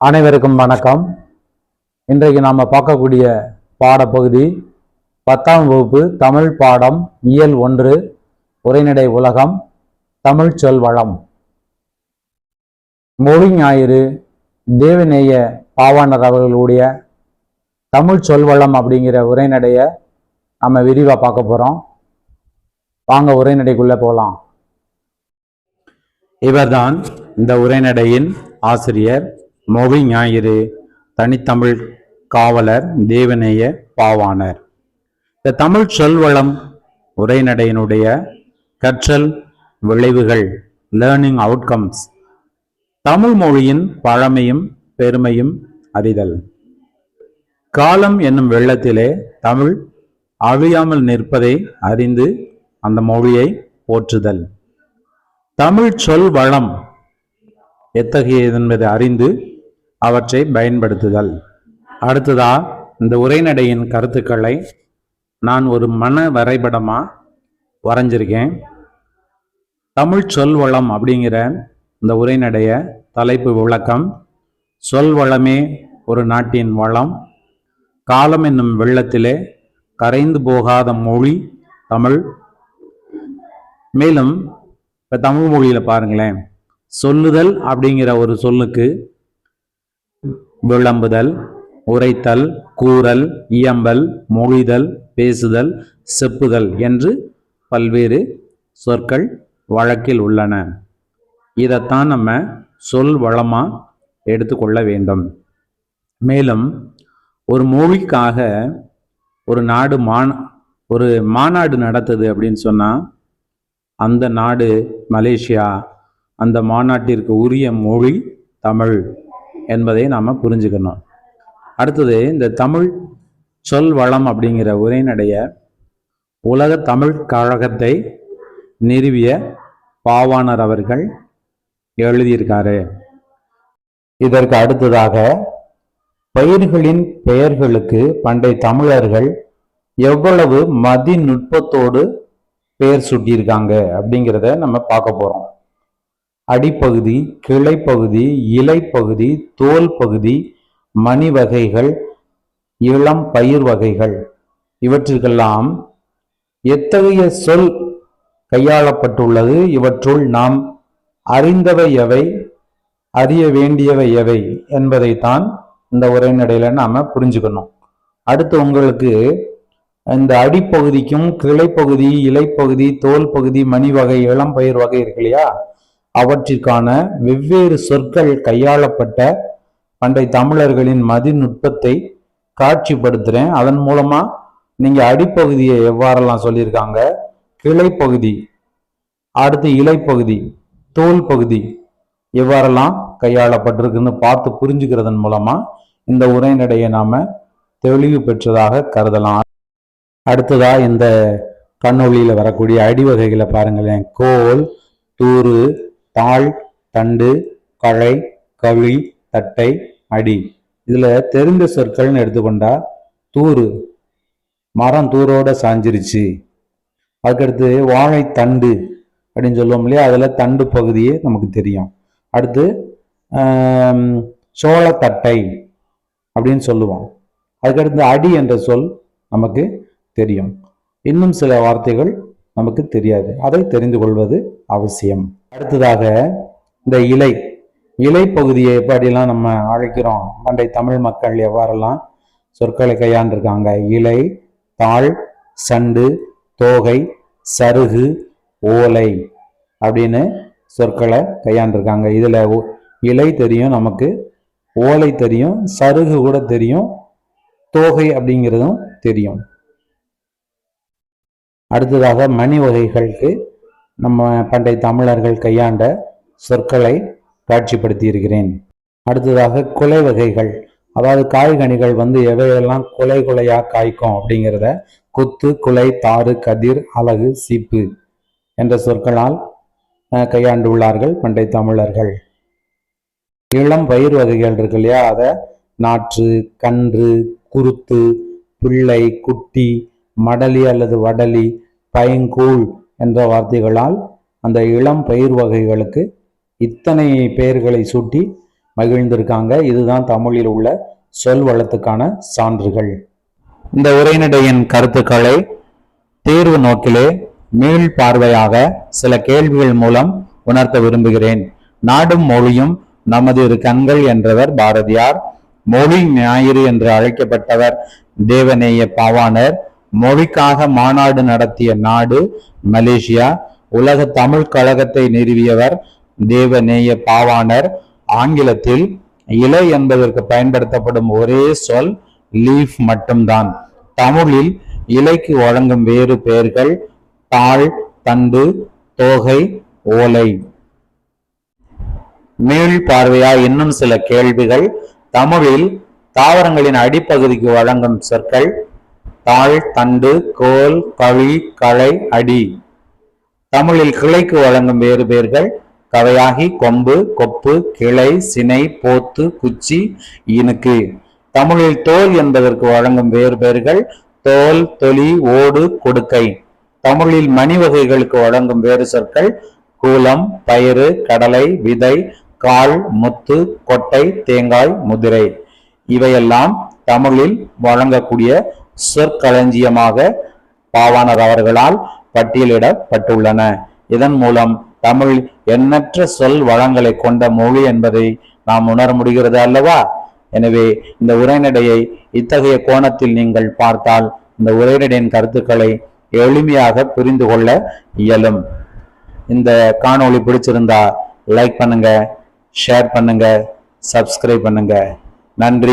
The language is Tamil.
அனைவருக்கும் வணக்கம். இன்றைக்கு நாம் பார்க்கக்கூடிய பாடப்பகுதி பத்தாம் வகுப்பு தமிழ் பாடம் இயல் ஒன்று உரைநடை உலகம் தமிழ் சொல்வளம் மொழி ஞாயிறு தேவநேய பாவாணர் அவர்களுடைய தமிழ் சொல்வளம் அப்படிங்கிற உரைநடையை நம்ம விரிவாக பார்க்க போகிறோம் வாங்க உரைநடைக்குள்ளே போகலாம் இவர்தான் இந்த உரைநடையின் ஆசிரியர் மொழி ஞாயிறு தனித்தமிழ் காவலர் தேவநேய பாவாணர். இந்த தமிழ் சொல்வளம் உரைநடையினுடைய கற்றல் விளைவுகள் லேர்னிங் அவுட்கம்ஸ் தமிழ் மொழியின் பழமையும் பெருமையும் அறிதல். காலம் என்னும் வெள்ளத்திலே தமிழ் அழியாமல் நிற்பதை அறிந்து அந்த மொழியை போற்றுதல். தமிழ் சொல் வளம் எத்தகையது என்பதை அறிந்து அவற்றை பயன்படுத்துதல். அடுத்ததா இந்த உரைநடையின் கருத்துக்களை நான் ஒரு மன வரைபடமாக வரைஞ்சிருக்கேன். தமிழ் சொல்வளம் அப்படிங்கிற இந்த உரைநடைய தலைப்பு விளக்கம் சொல்வளமே ஒரு நாட்டின் வளம். காலம் என்னும் வெள்ளத்திலே கரைந்து போகாத மொழி தமிழ். மேலும் இப்போ தமிழ் மொழியில் பாருங்களேன் சொல்லுதல் அப்படிங்கிற ஒரு சொல்லுக்கு விளம்புதல் உரைத்தல் கூறல் இயம்பல் மொழிதல் பேசுதல் செப்புதல் என்று பல்வேறு சொற்கள் வழக்கில் உள்ளன. இதைத்தான் நம்ம சொல் வளமாக எடுத்துக்கொள்ள வேண்டும். மேலும் ஒரு மொழிக்காக ஒரு நாடு மான ஒரு மாநாடு நடத்துது அப்படின்னு சொன்னால் அந்த நாடு மலேசியா அந்த மாநாட்டிற்கு உரிய மொழி தமிழ். என்பதை நாம் புரிஞ்சுக்கணும். அடுத்தது இந்த தமிழ் சொல் வளம் அப்படிங்கிற உரைநடைய உலக தமிழ் கழகத்தை நிறுவிய பாவாணர் அவர்கள் எழுதியிருக்காரு. இதற்கு அடுத்ததாக பயிர்களின் பெயர்களுக்கு பண்டை தமிழர்கள் எவ்வளவு மதிநுட்பத்தோடு பெயர் சுட்டியிருக்காங்க அப்படிங்கிறத நம்ம பார்க்க போறோம். அடிப்பகுதி கிளைப்பகுதி இலைப்பகுதி தோல் பகுதி மணி வகைகள் இளம் பயிர் வகைகள். இவற்றிற்கெல்லாம் எத்தகைய சொல் கையாளப்பட்டுள்ளது? இவற்றுள் நாம் அறிந்தவை எவை? அறிய வேண்டியவை எவை? என்பதைத்தான் இந்த உரைநடையில நாம் புரிஞ்சுக்கணும். அடுத்து உங்களுக்கு இந்த அடிப்பகுதிக்கும் கிளைப்பகுதி இலைப்பகுதி தோல் பகுதி மணி வகை இளம் பயிர் வகை இருக்கு இல்லையா? அவற்றிற்கான வெவ்வேறு சொற்கள் கையாளப்பட்ட பண்டை தமிழர்களின் மதிநுட்பத்தை காட்சிப்படுத்துகிறேன் அதன் மூலமாக நீங்கள் அடிப்பகுதியை எவ்வாறெல்லாம் சொல்லியிருக்காங்க? கிளைப்பகுதி அடுத்து இலைப்பகுதி தோல் பகுதி எவ்வாறெல்லாம் கையாளப்பட்டிருக்குன்னு பார்த்து புரிஞ்சுக்கிறதன் மூலமாக இந்த உரைநடையை நாம் தெளிவு பெற்றதாக கருதலாம். அடுத்ததாக இந்த கண்ணொளியில வரக்கூடிய அடிவகைகளை பாருங்களேன். கோல் தூறு தாள் தண்டு களை கவி தட்டை அடி. இதுல தெரிந்த சொற்கள்னு எடுத்துக்கொண்டா தூறு. மரம் தூரோட சாஞ்சிருச்சு. அதுக்கடுத்து வாழைத்தண்டு அப்படின்னு சொல்லுவோம் இல்லையா? அதில் தண்டு பகுதியே நமக்கு தெரியும். அடுத்து சோளத்தட்டை அப்படின்னு சொல்லுவோம். அதுக்கடுத்து அடி என்ற சொல் நமக்கு தெரியும். இன்னும் சில வார்த்தைகள் நமக்கு தெரியாது. அதை தெரிந்து கொள்வது அவசியம். அடுத்ததாக இந்த இலை இலை பகுதியை எப்படிலாம் நம்ம அழைக்கிறோம்? பண்டை தமிழ் மக்கள் எவ்வாறெல்லாம் சொற்களை கையாண்டிருக்காங்க? இலை தாள் சண்டு தோகை சருகு ஓலை அப்படின்னு சொற்களை கையாண்டிருக்காங்க. இதில் இலை தெரியும் நமக்கு ஓலை தெரியும் சருகு கூட தெரியும் தோகை அப்படிங்கிறதும் தெரியும். அடுத்ததாக மணி வகைகளுக்கு நம்ம பண்டை தமிழர்கள் கையாண்ட சொற்களை காட்சிப்படுத்தி இருக்கிறேன் அடுத்ததாக குலை வகைகள். அதாவது காய்கனிகள் வந்து எவையெல்லாம் குலை குலையா காய்க்கும் அப்படிங்கிறத குத்து குலை தாறு கதிர் அலகு சீப்பு என்ற சொற்களால் கையாண்டு கையாண்டுள்ளார்கள் பண்டை தமிழர்கள். இளம் பயிர் வகைகள் இருக்கு இல்லையா? அதை நாற்று கன்று குருத்து பிள்ளை குட்டி மடலி அல்லது வடலி பைங்கூழ் என்ற வார்த்தைகளால் அந்த இளம் பயிர் வகைகளுக்கு இத்தனை பெயர்களை சூட்டி மகிழ்ந்திருக்காங்க. இதுதான் தமிழில் உள்ள சொல் வளத்துக்கான சான்றுகள். இந்த உரைநடையின் கருத்துக்களை தேர்வு நோக்கிலே மீள் பார்வையாக சில கேள்விகள் மூலம் உணர்த்த விரும்புகிறேன். நாடும் மொழியும் நமது இரு கண்கள் என்றவர் பாரதியார் மொழி ஞாயிறு என்று அழைக்கப்பட்டவர் தேவநேய பாவாணர் மொழிக்காக மாநாடு நடத்திய நாடு மலேசியா உலக தமிழ் கழகத்தை நிறுவியவர் தேவநேய பாவாணர். ஆங்கிலத்தில் இலை என்பதற்கு பயன்படுத்தப்படும் ஒரே சொல் லீஃப் மட்டும்தான். தமிழில் இலைக்கு வழங்கும் வேறு பெயர்கள் தாள் தண்டு தோகை ஓலை. மீள் பார்வையா இன்னும் சில கேள்விகள். தமிழில் தாவரங்களின் அடிப்பகுதிக்கு வழங்கும் சொற்கள் தாள் தண்டு கோல் கவி களை அடி. தமிழில் கிளைக்கு வழங்கும் வேறு பெயர்கள் கவையாகி கொம்பு கொப்பு கிளை சினை போத்து குச்சி இனுக்கு. தமிழில் தோல் என்பதற்கு வழங்கும் வேறு பெயர்கள் தோல் தொலி ஓடு கொடுக்கை. தமிழில் மணி வகைகளுக்கு வழங்கும் வேறு சொற்கள் கூலம் பயிறு கடலை விதை கால் முத்து கொட்டை தேங்காய் முதிரை. இவையெல்லாம் தமிழில் வழங்கக்கூடிய சொற்களஞ்சியமாக பாவாணர் அவர்களால் பட்டியலிடப்பட்டுள்ளன. இதன் மூலம் தமிழ் எண்ணற்ற சொல் வளங்களை கொண்ட மொழி என்பதை நாம் உணர முடிகிறது அல்லவா? எனவே இந்த உரைநடையை இத்தகைய கோணத்தில் நீங்கள் பார்த்தால் இந்த உரைநடையின் கருத்துக்களை எளிமையாக புரிந்து கொள்ள இயலும். இந்த காணொளி பிடிச்சிருந்தா லைக் பண்ணுங்க ஷேர் பண்ணுங்க சப்ஸ்கிரைப் பண்ணுங்க. நன்றி.